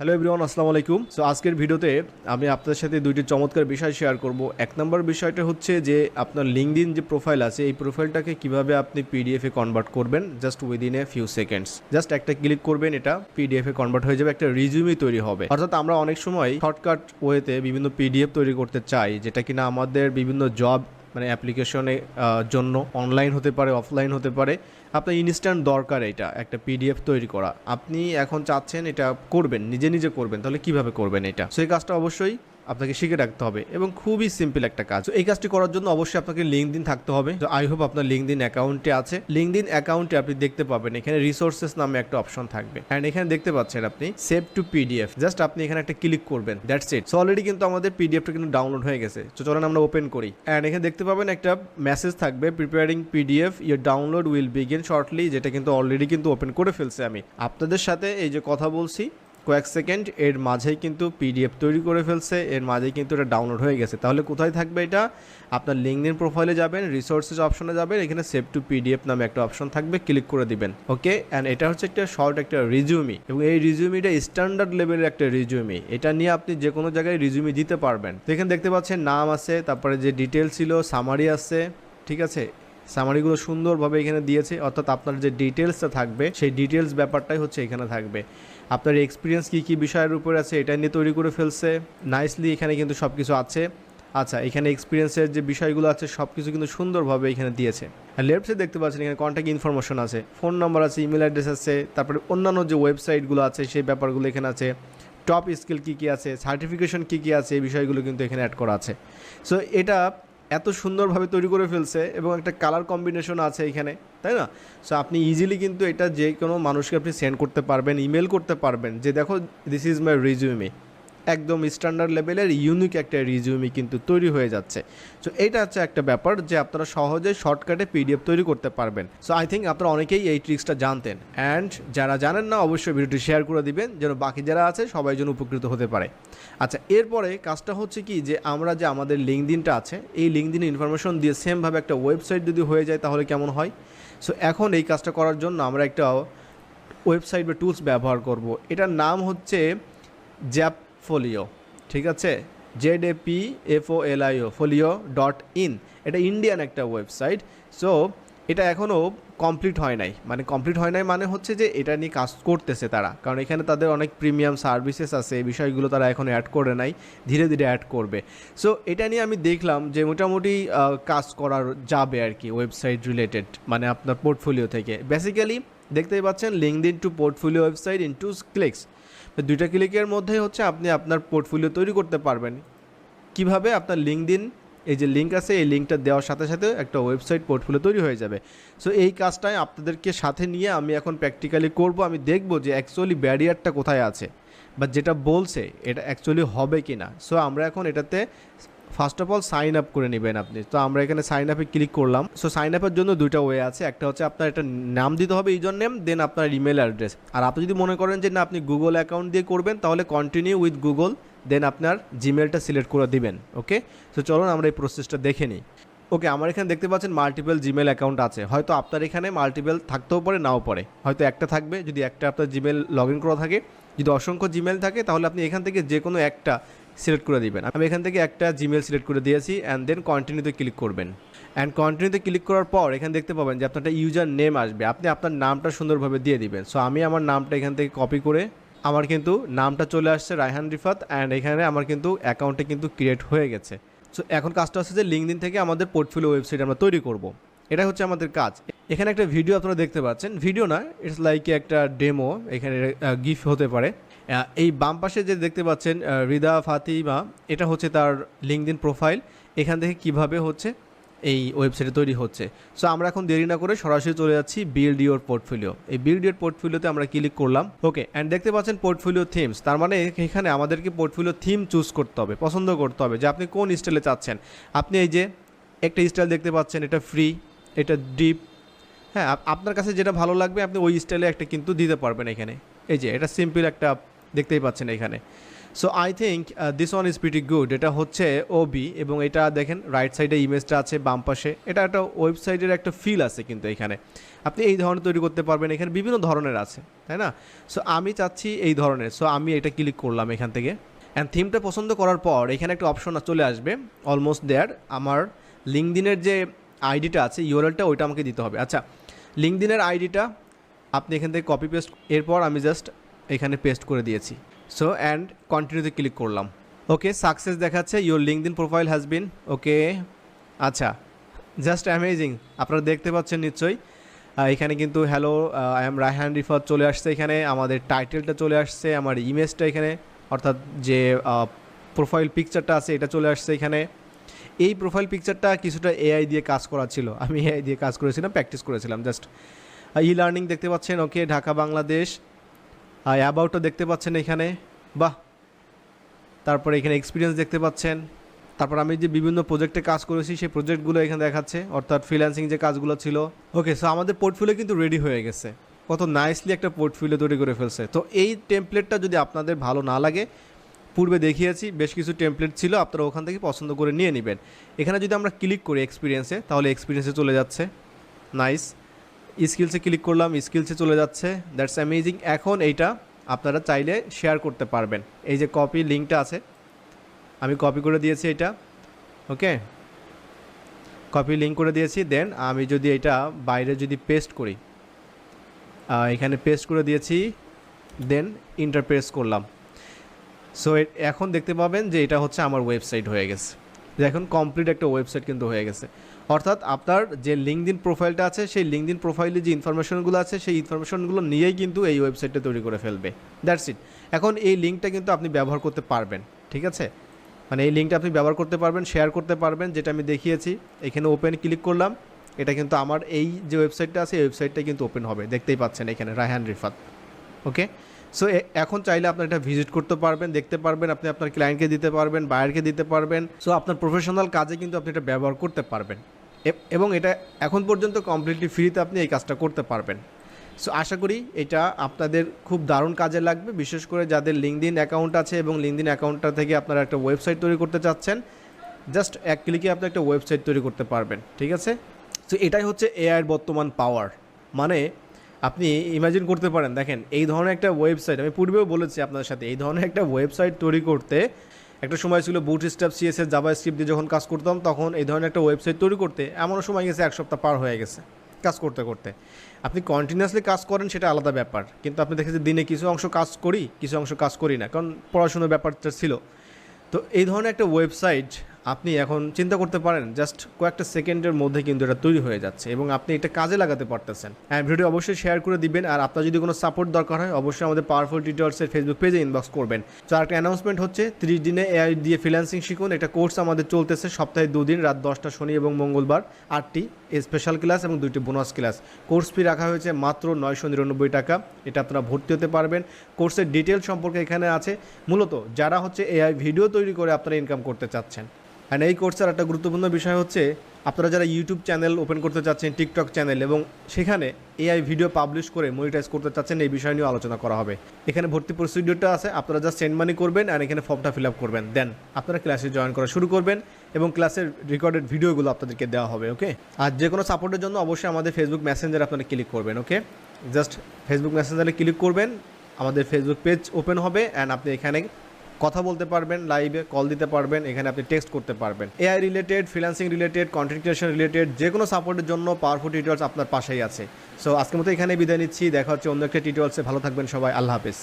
Hello everyone আসসালামু আলাইকুম। So আজকের ভিডিওতে আমি আপনাদের সাথে দুইটি চমৎকার বিষয় শেয়ার করব। এক নম্বর বিষয়টা হচ্ছে যে, আপনার লিঙ্কডিন যে প্রোফাইল আছে, এই প্রোফাইলটাকে কীভাবে আপনি পিডিএফ কনভার্ট করবেন? Just within a few seconds just একটা ক্লিক করবেন, এটা পিডিএফ কনভার্ট হয়ে যাবে, একটা রিজিউমি তৈরি হবে। অর্থাৎ আমরা অনেক সময় শর্টকাট ওয়েতে বিভিন্ন পিডিএফ তৈরি করতে চাই, যেটা কিনা আমাদের বিভিন্ন জব মানে অ্যাপ্লিকেশনের জন্য অনলাইন হতে পারে অফলাইন হতে পারে। আপনার ইনস্ট্যান্ট দরকার এটা, একটা পিডিএফ তৈরি করা। আপনি এখন চাচ্ছেন এটা করবেন, নিজে নিজে করবেন, তাহলে কীভাবে করবেন এটা? সেই কাজটা অবশ্যই আপনাকে শিখে রাখতে হবে এবং খুবই সিম্পল একটা কাজ। এই কাজটি করার জন্য অবশ্যই আপনাকে লিঙ্ক দিন থাকতে হবে। তো আই হোপ আপনার লিঙ্ক দিন অ্যাকাউন্টে আছে। লিঙ্ক দিন অ্যাকাউন্টে আপনি দেখতে পাবেন, এখানে রিসোর্সেস নামে একটা অপশন থাকবে। অ্যান্ড এখানে দেখতে পাচ্ছেন আপনি সেভ টু পিডিএফ জাস্ট আপনি এখানে একটা ক্লিক করবেন দ্যাটস ইট সো অলরেডি কিন্তু আমাদের পিডিএফটা কিন্তু ডাউনলোড হয়ে গেছে। তো চলেন আমরা ওপেন করি। অ্যান্ড এখানে দেখতে পাবেন একটা মেসেজ থাকবে preparing PDF your download will begin shortly যেটা কিন্তু অলরেডি কিন্তু ওপেন করে ফেলছে আমি। আপনাদের সাথে এই যে কথা বলছি কয়েক সেকেন্ড, এর মাঝেই কিন্তু পিডিএফ তৈরি করে ফেলছে, এর মাঝেই কিন্তু এটা ডাউনলোড হয়ে গেছে। তাহলে কোথায় থাকবে এটা? আপনার লিঙ্কডিন প্রোফাইলে যাবেন রিসোর্সেস অপশনে যাবেন, এখানে সেভ টু পিডিএফ নামে একটা অপশন থাকবে ক্লিক করে দিবেন ওকে অ্যান্ড এটা হচ্ছে একটা শর্ট একটা রিজিউমি এবং এই রিজিউমিটা স্ট্যান্ডার্ড লেভেলের একটা রিজিউমি এটা নিয়ে আপনি যে কোনো জায়গায় রিজিউমি দিতে পারবেন। তো এখানে দেখতে পাচ্ছেন, নাম আছে, তারপরে যে ডিটেল ছিল সামারি আছে, ঠিক আছে? সামারিগুলো সুন্দরভাবে এখানে দিয়েছে, অর্থাৎ আপনার যে ডিটেলসটা থাকবে, সেই ডিটেলস ব্যাপারটাই হচ্ছে এখানে থাকবে। আপনার এক্সপিরিয়েন্স কী কী বিষয়ের উপর আছে, এটা নিয়ে তৈরি করে ফেলছে নাইসলি এখানে কিন্তু সব কিছু আছে। আচ্ছা এখানে এক্সপিরিয়েন্সের যে বিষয়গুলো আছে সব কিছু কিন্তু সুন্দরভাবে এখানে দিয়েছে। আর লেফট সাইড দেখতে পাচ্ছেন এখানে কন্ট্যাক্ট ইনফরমেশন আছে ফোন নাম্বার আছে ইমেল অ্যাড্রেস আছে, তারপরে অন্যান্য যে ওয়েবসাইটগুলো আছে, সেই ব্যাপারগুলো এখানে আছে। টপ স্কিল কী কী আছে সার্টিফিকেশন কী কী আছে, এই বিষয়গুলো কিন্তু এখানে অ্যাড করা আছে। সো এটা এত সুন্দরভাবে তৈরি করে ফেলছে এবং একটা কালার কম্বিনেশন আছে এখানে, তাই না? সো আপনি ইজিলি কিন্তু এটা যে কোনো মানুষকে আপনি সেন্ড করতে পারবেন ইমেল করতে পারবেন যে, দেখো দিস ইজ মাই রিজিউমি একদম স্ট্যান্ডার্ড লেভেলের ইউনিক একটা রিজিউমি কিন্তু তৈরি হয়ে যাচ্ছে। সো এটা হচ্ছে একটা ব্যাপার যে আপনারা সহজে শর্টকাটে পিডিএফ তৈরি করতে পারবেন। সো আই থিঙ্ক আপনারা অনেকেই এই ট্রিক্সটা জানতেন। অ্যান্ড যারা জানেন না, অবশ্যই ভিডিওটি শেয়ার করে দিবেন, যেন বাকি যারা আছে, সবাই যেন উপকৃত হতে পারে। আচ্ছা এরপরে কাজটা হচ্ছে কি যে, আমরা যে আমাদের লিঙ্কদিনটা আছে, এই লিঙ্কদিন ইনফরমেশন দিয়ে সেমভাবে একটা ওয়েবসাইট যদি হয়ে যায়, তাহলে কেমন হয়? সো এখন এই কাজটা করার জন্য আমরা একটা ওয়েবসাইট বা টুলস ব্যবহার করব। এটার নাম হচ্ছে জ্যাপ ফোলিও ঠিক আছে? Z A P F O L I O folio dot in এটা ইন্ডিয়ান একটা ওয়েবসাইট সো এটা এখনও কমপ্লিট হয় নাই। মানে কমপ্লিট হয় নাই মানে হচ্ছে যে এটা নিয়ে কাজ করতেছে তারা। কারণ এখানে তাদের অনেক প্রিমিয়াম সার্ভিসেস আছে, এই বিষয়গুলো তারা এখন অ্যাড করে নাই, ধীরে ধীরে অ্যাড করবে। সো এটা নিয়ে আমি দেখলাম যে মোটামুটি কাজ করার যাবে আর কি ওয়েবসাইট রিলেটেড মানে আপনার পোর্টফোলিও থেকে। বেসিক্যালি দেখতেই পাচ্ছেন LinkedIn to portfolio website in two clicks দুইটা ক্লিকের মধ্যে হচ্ছে আপনি আপনার পোর্টফোলিও তৈরি করতে পারবেন। কীভাবে? আপনার লিঙ্ক দিন এই যে লিঙ্ক আছে, এই লিঙ্কটা দেওয়ার সাথে সাথে একটা ওয়েবসাইট পোর্টফোলিও তৈরি হয়ে যাবে। সো এই কাজটাই আপনাদেরকে সাথে নিয়ে আমি এখন প্র্যাকটিক্যালি করব। আমি দেখব যে অ্যাকচুয়ালি ব্যারিয়ারটা কোথায় আছে বা যেটা বলছে, এটা অ্যাকচুয়ালি হবে কি না সো আমরা এখন এটাতে first of all sign up করে নেবেন আপনি। তো আমরা এখানে সাইন আপে ক্লিক করলাম। সো সাইন আপের জন্য দুইটা ওয়ে আছে। একটা হচ্ছে আপনার একটা নাম দিতে হবে ইউজার নেম দেন আপনার ইমেল অ্যাড্রেস আর আপনি যদি মনে করেন যে না, আপনি গুগল অ্যাকাউন্ট দিয়ে করবেন, তাহলে কন্টিনিউ উইথ গুগল দেন আপনার জিমেলটা সিলেক্ট করে দিবেন। ওকে সো চলুন আমরা এই প্রসেসটা দেখে নিই। ওকে আমার এখানে দেখতে পাচ্ছেন মাল্টিপল জিমেল অ্যাকাউন্ট আছে। হয়তো আপনার এখানে মাল্টিপল থাকতেও পারে, নাও পারে। হয়তো একটা থাকবে, যদি একটা আপনার জিমেল লগ ইন করা থাকে। যদি অসংখ্য জিমেল থাকে, তাহলে আপনি এখান থেকে যে কোনো একটা সিলেক্ট করে দিবেন। আমি এখান থেকে একটা জিমেল সিলেক্ট করে দিয়েছি অ্যান্ড দেন কন্টিনিউতে ক্লিক করবেন। অ্যান্ড কন্টিনিউতে ক্লিক করার পর, এখানে দেখতে পাবেন যে আপনার একটা ইউজার নেম আসবে। আপনি আপনার নামটা সুন্দরভাবে দিয়ে দিবেন। সো আমি আমার নামটা এখান থেকে কপি করে, আমার কিন্তু নামটা চলে আসছে রায়হান রিফাত অ্যান্ড এখানে আমার কিন্তু অ্যাকাউন্টে কিন্তু ক্রিয়েট হয়ে গেছে। সো এখন কাজটা হচ্ছে যে লিঙ্কদিন থেকে আমাদের পোর্টফোলিও ওয়েবসাইট আমরা তৈরি করব। এটা হচ্ছে আমাদের কাজ। এখানে একটা ভিডিও আপনারা দেখতে পাচ্ছেন। ভিডিও না ইটস লাইক একটা ডেমো এখানে গিফট হতে পারে। এই বাম পাশে যে দেখতে পাচ্ছেন রিদা ফাতিমা, এটা হচ্ছে তার লিঙ্কদিন প্রোফাইল এখান থেকে কীভাবে হচ্ছে এই ওয়েবসাইটে তৈরি হচ্ছে। সো আমরা এখন দেরি না করে সরাসরি চলে যাচ্ছি বিল্ড ইউর পোর্টফোলিও এই বিল্ড ইউর পোর্টফোলিওতে আমরা ক্লিক করলাম। ওকে অ্যান্ড দেখতে পাচ্ছেন পোর্টফোলিও থিমস তার মানে এখানে আমাদেরকে পোর্টফোলিও থিম চুজ করতে হবে, পছন্দ করতে হবে যে আপনি কোন স্টাইলে চাচ্ছেন। আপনি এই যে একটা স্টাইল দেখতে পাচ্ছেন, এটা ফ্রি এটা ডিপ হ্যাঁ আপনার কাছে যেটা ভালো লাগবে, আপনি ওই স্টাইলে একটা কিন্তু দিতে পারবেন এখানে। এই যে, এটা সিম্পল একটা দেখতেই পাচ্ছেন এখানে। So I think this one is pretty good এটা হচ্ছে ওবি এবং এটা দেখেন রাইট সাইডে ইমেজটা আছে, বাম পাশে। এটা একটা ওয়েবসাইটের একটা ফিল আছে কিন্তু এখানে। আপনি এই ধরনের তৈরি করতে পারবেন, এখানে বিভিন্ন ধরনের আছে, তাই না? সো আমি চাচ্ছি এই ধরনের। সো আমি এটা ক্লিক করলাম এখান থেকে। অ্যান্ড থিমটা পছন্দ করার পর এখানে একটা অপশন চলে আসবে অলমোস্ট দেয়ার আমার লিঙ্কদিনের যে আইডিটা আছে ইউরএলটা ওইটা আমাকে দিতে হবে। আচ্ছা লিঙ্কদিনের আইডিটা আপনি এখান থেকে কপি পেস্ট এরপর আমি জাস্ট এখানে পেস্ট করে দিয়েছি। সো অ্যান্ড কন্টিনিউতে ক্লিক করলাম। ওকে সাকসেস দেখাচ্ছে your LinkedIn profile has been okay আচ্ছা জাস্ট অ্যামেজিং আপনারা দেখতে পাচ্ছেন নিশ্চয়ই। এখানে কিন্তু hello I am Raihan Rifat চলে আসছে এখানে, আমাদের টাইটেলটা চলে আসছে, আমার ইমেজটা এখানে, অর্থাৎ যে প্রোফাইল পিকচারটা আছে, এটা চলে আসছে এখানে। এই প্রোফাইল পিকচারটা কিছুটা এআই দিয়ে কাজ করা ছিল, আমি এআই দিয়ে কাজ করেছিলাম প্র্যাকটিস করেছিলাম জাস্ট ই লার্নিং দেখতে পাচ্ছেন ওকে ঢাকা, বাংলাদেশ। অ্যাবাউটটা দেখতে পাচ্ছেন এখানে। বাহ! তারপরে এখানে এক্সপিরিয়েন্স দেখতে পাচ্ছেন। তারপর আমি যে বিভিন্ন প্রজেক্টে কাজ করেছি, সেই প্রজেক্টগুলো এখানে দেখাচ্ছে। অর্থাৎ ফ্রিল্যান্সিং যে কাজগুলো ছিল। ওকে সো আমাদের পোর্টফোলিও কিন্তু রেডি হয়ে গেছে। কত নাইসলি একটা পোর্টফোলিও তৈরি করে ফেলছে। তো এই টেমপ্লেটটা যদি আপনাদের ভালো না লাগে, পূর্বে দেখিয়েছি, বেশ কিছু টেমপ্লেট ছিল, আপনারা ওখান থেকে পছন্দ করে নিয়ে নেবেন। এখানে যদি আমরা ক্লিক করি এক্সপিরিয়েন্সে তাহলে এক্সপিরিয়েন্সে চলে যাচ্ছে। নাইস স্কিলসে ক্লিক করলাম স্কিলসে চলে যাচ্ছে। দ্যাটস অ্যামেজিং এখন এইটা আপনারা চাইলে শেয়ার করতে পারবেন। এই যে কপি লিঙ্কটা আছে, আমি কপি করে দিয়েছি এটা ওকে কপি লিঙ্ক করে দিয়েছি দেন আমি যদি এটা বাইরে যদি পেস্ট করি এখানে পেস্ট করে দিয়েছি দেন ইন্টারপ্রেস করলাম। সো এখন দেখতে পাবেন যে এটা হচ্ছে আমার ওয়েবসাইট হয়ে গেছে। এখন কমপ্লিট একটা ওয়েবসাইট কিন্তু হয়ে গেছে। অর্থাৎ আপনার যে লিঙ্কদিন প্রোফাইলটা আছে, সেই লিঙ্কদিন প্রোফাইলে যে ইনফরমেশনগুলো আছে, সেই ইনফরমেশনগুলো নিয়েই কিন্তু এই ওয়েবসাইটটা তৈরি করে ফেলবে। দ্যাটস ইট এখন এই লিঙ্কটা কিন্তু আপনি ব্যবহার করতে পারবেন, ঠিক আছে? মানে এই লিঙ্কটা আপনি ব্যবহার করতে পারবেন শেয়ার করতে পারবেন, যেটা আমি দেখিয়েছি। এখানে ওপেন ক্লিক করলাম। এটা কিন্তু আমার এই যে ওয়েবসাইটটা আছে, এই ওয়েবসাইটটা কিন্তু ওপেন হবে। দেখতেই পাচ্ছেন এখানে রায়হান রিফাত। ওকে সো এখন চাইলে আপনার এটা ভিজিট করতে পারবেন, দেখতে পারবেন, আপনি আপনার ক্লায়েন্টকে দিতে পারবেন বায়ারকে দিতে পারবেন। সো আপনার প্রফেশনাল কাজে কিন্তু আপনি এটা ব্যবহার করতে পারবেন। এবং এটা এখন পর্যন্ত কমপ্লিটলি ফ্রিতে আপনি এই কাজটা করতে পারবেন। সো আশা করি এটা আপনাদের খুব দারুণ কাজে লাগবে। বিশেষ করে যাদের লিঙ্কদিন অ্যাকাউন্ট আছে এবং লিঙ্কদিন অ্যাকাউন্টটা থেকে আপনারা একটা ওয়েবসাইট তৈরি করতে চাচ্ছেন জাস্ট এক ক্লিকে আপনি একটা ওয়েবসাইট তৈরি করতে পারবেন, ঠিক আছে? তো এটাই হচ্ছে এআইয়ের বর্তমান পাওয়ার মানে আপনি ইমাজিন করতে পারেন, দেখেন, এই ধরনের একটা ওয়েবসাইট আমি পূর্বেও বলেছি আপনাদের সাথে, এই ধরনের একটা ওয়েবসাইট তৈরি করতে একটা সময় ছিল Bootstrap CSS JavaScript দিয়ে যখন কাজ করতাম, তখন এই ধরনের একটা ওয়েবসাইট তৈরি করতে এমনও সময় গেছে, এক সপ্তাহ পার হয়ে গেছে কাজ করতে করতে। আপনি কন্টিনিউয়াসলি কাজ করেন, সেটা আলাদা ব্যাপার। কিন্তু আপনি দেখেছেন দিনে কিছু অংশ কাজ করি, কিছু অংশ কাজ করি না, কারণ পড়াশোনার ব্যাপারটা ছিল। তো এই ধরনের একটা ওয়েবসাইট আপনি এখন চিন্তা করতে পারেন জাস্ট কয়েকটা সেকেন্ডের মধ্যে কিন্তু এটা তৈরি হয়ে যাচ্ছে এবং আপনি এটা কাজে লাগাতে পারতেছেন। হ্যাঁ ভিডিও অবশ্যই শেয়ার করে দিবেন আর আপনার যদি কোনো সাপোর্ট দরকার হয়, অবশ্যই আমাদের পাওয়ারফুল টিউটার্সের ফেসবুক পেজে ইনবক্স করবেন। তো আর একটা অ্যানাউন্সমেন্ট হচ্ছে, ত্রিশ দিনে এআই দিয়ে ফ্রিল্যান্সিং শিখুন। একটা কোর্স আমাদের চলতেছে সপ্তাহে দুদিন, রাত দশটা, শনি এবং মঙ্গলবার। আটটি স্পেশাল ক্লাস এবং দুইটি বোনাস ক্লাস কোর্স ফি রাখা হয়েছে মাত্র নয়শো নিরানব্বই টাকা। এটা আপনারা ভর্তি হতে পারবেন। কোর্সের ডিটেল সম্পর্কে এখানে আছে। মূলত যারা হচ্ছে এআই ভিডিও তৈরি করে আপনারা ইনকাম করতে চাচ্ছেন। অ্যান্ড এই কোর্সের একটা গুরুত্বপূর্ণ বিষয় হচ্ছে, আপনারা যারা ইউটিউব চ্যানেল ওপেন করতে চাচ্ছেন টিকটক চ্যানেল এবং সেখানে এআই ভিডিও পাবলিশ করে মনিটাইজ করতে চাচ্ছেন, এই বিষয় নিয়ে আলোচনা করা হবে। এখানে ভর্তি প্রসিডিওরটা আছে, আপনারা জাস্ট সেন্ড মানি করবেন আর এখানে ফর্মটা ফিল আপ করবেন। দেন আপনারা ক্লাসে জয়েন করা শুরু করবেন এবং ক্লাসের রেকর্ডেড ভিডিওগুলো আপনাদেরকে দেওয়া হবে ওকে আর যে কোনো সাপোর্টের জন্য অবশ্যই আমাদের ফেসবুক মেসেঞ্জারে আপনারা ক্লিক করবেন ওকে জাস্ট ফেসবুক মেসেঞ্জারে ক্লিক করবেন, আমাদের ফেসবুক পেজ ওপেন হবে অ্যান্ড আপনি এখানে কথা বলতে পারবেন লাইভে কল দিতে পারবেন, এখানে আপনি টেক্সট করতে পারবেন। AI related freelancing related content creation related যে কোনো সাপোর্টের জন্য পাওয়ারফুল টিউটোরিয়ালস আপনার পাশেই আছে। সো আজকের মতো এখানে বিদায় নিচ্ছি, দেখা হচ্ছে অন্য একটা টিউটোরিয়ালসে ভালো থাকবেন সবাই, আল্লাহ হাফেজ।